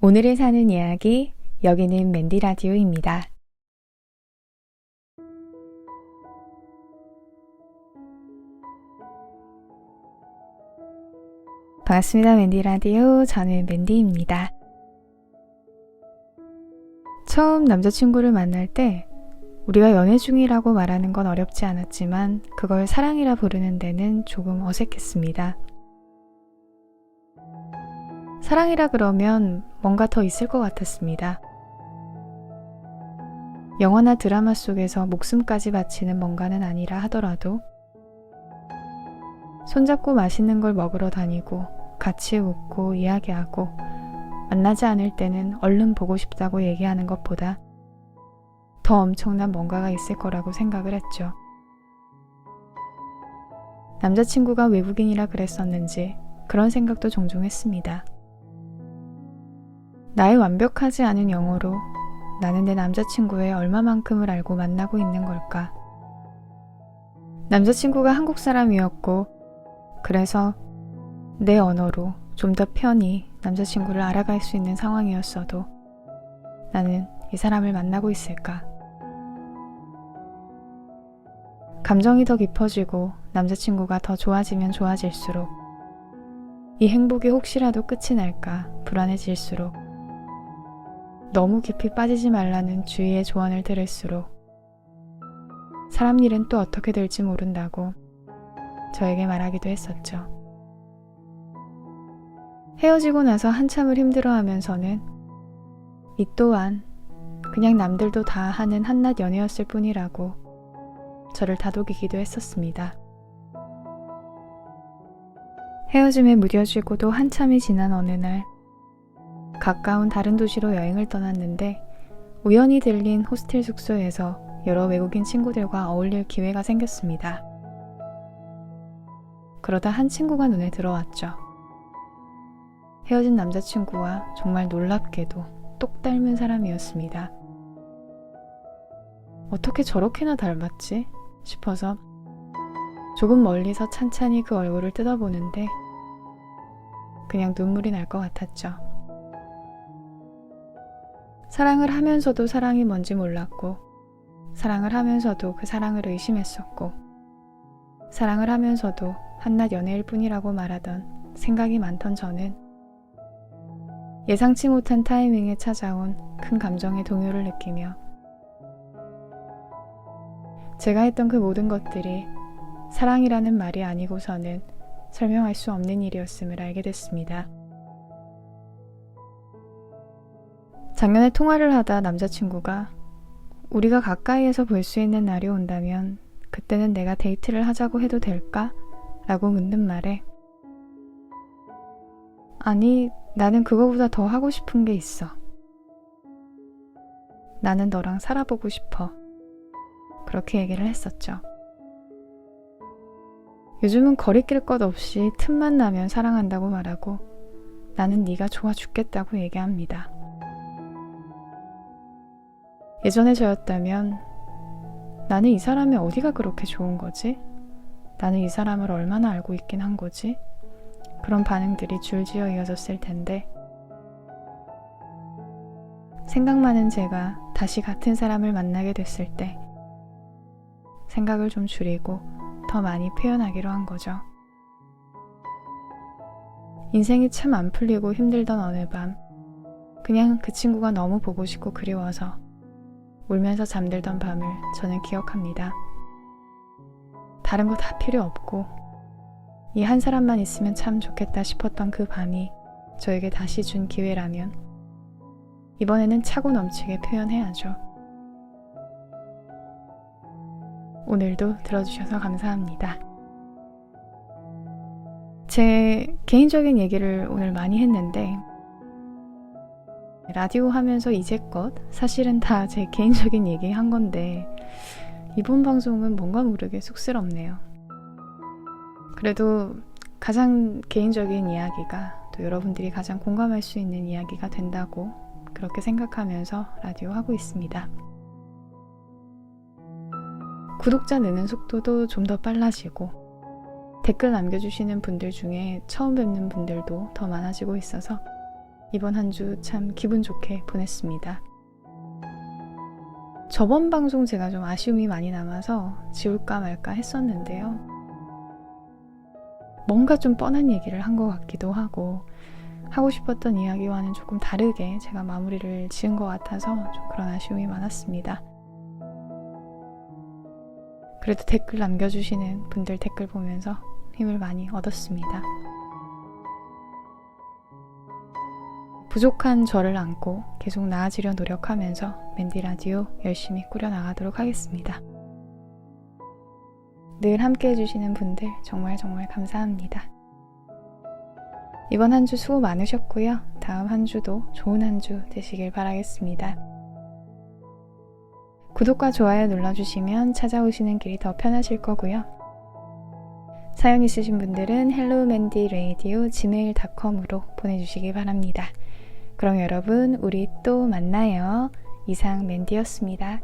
오늘을 사는 이야기, 여기는 맨디 라디오입니다. 반갑습니다. 맨디 라디오. 저는 맨디입니다. 처음 남자친구를 만날 때 우리가 연애 중이라고 말하는 건 어렵지 않았지만 그걸 사랑이라 부르는 데는 조금 어색했습니다. 사랑이라 그러면 뭔가 더 있을 것 같았습니다. 영화나 드라마 속에서 목숨까지 바치는 뭔가는 아니라 하더라도 손잡고 맛있는 걸 먹으러 다니고 같이 웃고 이야기하고 만나지 않을 때는 얼른 보고 싶다고 얘기하는 것보다 더 엄청난 뭔가가 있을 거라고 생각을 했죠. 남자친구가 외국인이라 그랬었는지 그런 생각도 종종 했습니다. 나의 완벽하지 않은 영어로 나는 내 남자친구의 얼마만큼을 알고 만나고 있는 걸까? 남자친구가 한국 사람이었고, 그래서 내 언어로 좀 더 편히 남자친구를 알아갈 수 있는 상황이었어도 나는 이 사람을 만나고 있을까? 감정이 더 깊어지고 남자친구가 더 좋아지면 좋아질수록 이 행복이 혹시라도 끝이 날까 불안해질수록 너무 깊이 빠지지 말라는 주위의 조언을 들을수록 사람 일은 또 어떻게 될지 모른다고 저에게 말하기도 했었죠. 헤어지고 나서 한참을 힘들어 하면서는 이 또한 그냥 남들도 다 하는 한낱 연애였을 뿐이라고 저를 다독이기도 했었습니다. 헤어짐에 무뎌지고도 한참이 지난 어느 날 가까운 다른 도시로 여행을 떠났는데 우연히 들린 호스텔 숙소에서 여러 외국인 친구들과 어울릴 기회가 생겼습니다. 그러다 한 친구가 눈에 들어왔죠. 헤어진 남자친구와 정말 놀랍게도 똑 닮은 사람이었습니다. 어떻게 저렇게나 닮았지? 싶어서 조금 멀리서 찬찬히 그 얼굴을 뜯어보는데 그냥 눈물이 날 것 같았죠. 사랑을 하면서도 사랑이 뭔지 몰랐고, 사랑을 하면서도 그 사랑을 의심했었고, 사랑을 하면서도 한낱 연애일 뿐이라고 말하던 생각이 많던 저는 예상치 못한 타이밍에 찾아온 큰 감정의 동요를 느끼며 제가 했던 그 모든 것들이 사랑이라는 말이 아니고서는 설명할 수 없는 일이었음을 알게 됐습니다. 작년에 통화를 하다 남자친구가 우리가 가까이에서 볼 수 있는 날이 온다면 그때는 내가 데이트를 하자고 해도 될까? 라고 묻는 말에 아니, 나는 그거보다 더 하고 싶은 게 있어. 나는 너랑 살아보고 싶어. 그렇게 얘기를 했었죠. 요즘은 거리낄 것 없이 틈만 나면 사랑한다고 말하고 나는 네가 좋아 죽겠다고 얘기합니다. 예전에 저였다면 나는 이 사람이 어디가 그렇게 좋은 거지? 나는 이 사람을 얼마나 알고 있긴 한 거지? 그런 반응들이 줄지어 이어졌을 텐데 생각 많은 제가 다시 같은 사람을 만나게 됐을 때 생각을 좀 줄이고 더 많이 표현하기로 한 거죠. 인생이 참 안 풀리고 힘들던 어느 밤, 그냥 그 친구가 너무 보고 싶고 그리워서 울면서 잠들던 밤을 저는 기억합니다. 다른 거 다 필요 없고 이 한 사람만 있으면 참 좋겠다 싶었던 그 밤이 저에게 다시 준 기회라면 이번에는 차고 넘치게 표현해야죠. 오늘도 들어주셔서 감사합니다. 제 개인적인 얘기를 오늘 많이 했는데 라디오 하면서 이제껏 사실은 다 제 개인적인 얘기 한 건데 이번 방송은 뭔가 모르게 쑥스럽네요. 그래도 가장 개인적인 이야기가 또 여러분들이 가장 공감할 수 있는 이야기가 된다고 그렇게 생각하면서 라디오 하고 있습니다. 구독자 느는 속도도 좀 더 빨라지고 댓글 남겨주시는 분들 중에 처음 뵙는 분들도 더 많아지고 있어서 이번 한 주 참 기분 좋게 보냈습니다. 저번 방송 제가 좀 아쉬움이 많이 남아서 지울까 말까 했었는데요. 뭔가 좀 뻔한 얘기를 한 것 같기도 하고, 하고 싶었던 이야기와는 조금 다르게 제가 마무리를 지은 것 같아서 좀 그런 아쉬움이 많았습니다. 그래도 댓글 남겨주시는 분들 댓글 보면서 힘을 많이 얻었습니다. 부족한 저를 안고 계속 나아지려 노력하면서 맨디 라디오 열심히 꾸려나가도록 하겠습니다. 늘 함께 해주시는 분들 정말 정말 감사합니다. 이번 한 주 수고 많으셨고요. 다음 한 주도 좋은 한 주 되시길 바라겠습니다. 구독과 좋아요 눌러주시면 찾아오시는 길이 더 편하실 거고요. 사연 있으신 분들은 hellomandyradio gmail.com으로 보내주시기 바랍니다. 그럼 여러분, 우리 또 만나요. 이상 맨디였습니다.